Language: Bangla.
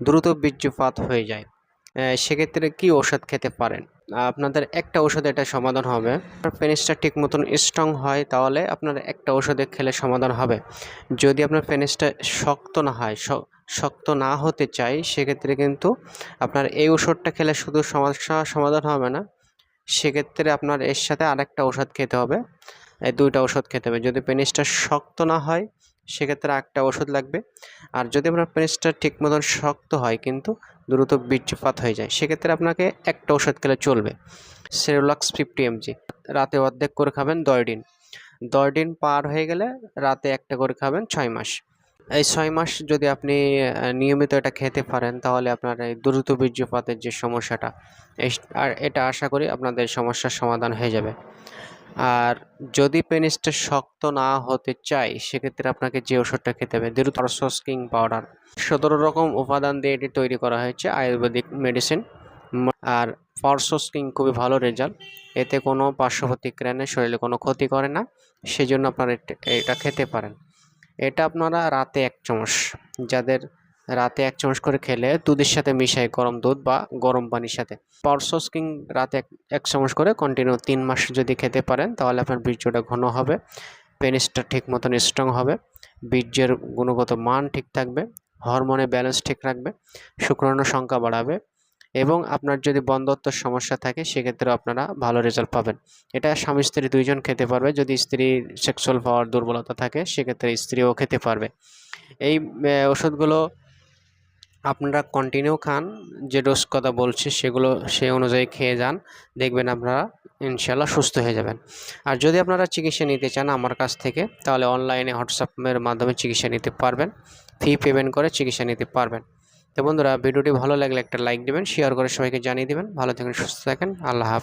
দ্রুত বীর্যপাত হয়ে যায়। সেক্ষেত্রে কি ওষুধ খেতে পারেন? আপনাদের একটা ওষুধে এটা সমাধান হবে। পেনিসটা ঠিক মতন স্ট্রং হয়, তাহলে আপনার একটা ওষুধে খেলে সমাধান হবে। যদি আপনার পেনিসটা শক্ত না হয় শক্ত না হতে চাই সেক্ষেত্রে কিন্তু আপনার এই ওষুধটা খেলে শুধু সমস্যা সমাধান হবে না, সেক্ষেত্রে আপনার এর সাথে আরেকটা ওষুধ খেতে হবে। এই দুইটা ওষুধ খেতে হবে। যদি পেনিসটা শক্ত না হয় সেক্ষেত্রে একটা ওষুধ লাগবে। আর যদি আপনার পেনিসটা ঠিক মতন শক্ত হয় কিন্তু দ্রুত বীর্যপাত হয়ে যায়, সেক্ষেত্রে আপনাকে একটা ওষুধ খেলে চলবে, সেরোলাক্স ফিফটি এমজি। রাতে অর্ধেক করে খাবেন দশ দিন। দশ দিন পার হয়ে গেলে রাতে একটা করে খাবেন ছয় মাস। এই ছয় মাস যদি আপনি নিয়মিত এটা খেতে পারেন, তাহলে আপনার এই দ্রুত বীর্যপাতের যে সমস্যাটা আর এটা আশা করি আপনাদের সমস্যার সমাধান হয়ে যাবে। আর যদি পেনিসটা শক্ত না হতে চাই সেক্ষেত্রে আপনাকে যে ওষুধটা খেতে হবে, দ্রুত কিং পাউডার। সতেরো রকম উপাদান দিয়ে এটি তৈরি করা হয়েছে, আয়ুর্বেদিক মেডিসিন আর কিং খুবই ভালো রেজাল্ট এতে কোনো পার্শ্ব প্রতিক্রিয়া নেই শরীরে কোনো ক্ষতি করে না সেই জন্য আপনারা এটা খেতে পারেন। এটা আপনারা রাতে এক চামচ। যাদের রাতে এক চামচ করে খেলে দুধের সাথে মিশাই গরম দুধ বা গরম পানির সাথে। পার্সোস কিং রাতে এক চামচ করে কন্টিনিউ তিন মাস যদি খেতে পারেন, তাহলে আপনার বীর্যটা ঘন হবে পেনিসটা ঠিক মতন স্ট্রং হবে, বীর্যের গুণগত মান ঠিক থাকবে হরমোনের ব্যালেন্স ঠিক রাখবে শুক্রাণু সংখ্যা বাড়াবে এবং আপনার যদি বন্ধত্বর সমস্যা থাকে সেক্ষেত্রে আপনারা ভালো রেজাল্ট পাবেন। এটা স্বামী স্ত্রী দুইজন খেতে পারবে, যদি স্ত্রীর সেক্সুয়াল পাওয়ার দুর্বলতা থাকে, সেক্ষেত্রে স্ত্রীও খেতে পারবে। এই ওষুধগুলো আপনারা কন্টিনিউ খান, যে ডোজ কথা বলছে সেগুলো সেই অনুযায়ী খেয়ে যান, দেখবেন আপনারা ইনশাল্লাহ সুস্থ হয়ে যাবেন। আর যদি আপনারা চিকিৎসা নিতে চান আমার কাছ থেকে, তাহলে অনলাইনে হোয়াটসঅ্যাপের মাধ্যমে চিকিৎসা নিতে পারবেন ফি পেমেন্ট করে চিকিৎসা নিতে পারবেন। তো বন্ধুরা, ভিডিওটি ভালো লাগলে একটা লাইক দেবেন শেয়ার করে সবাইকে জানিয়ে দেবেন। ভালো থাকেন, সুস্থ থাকেন, আল্লাহ হাফেজ।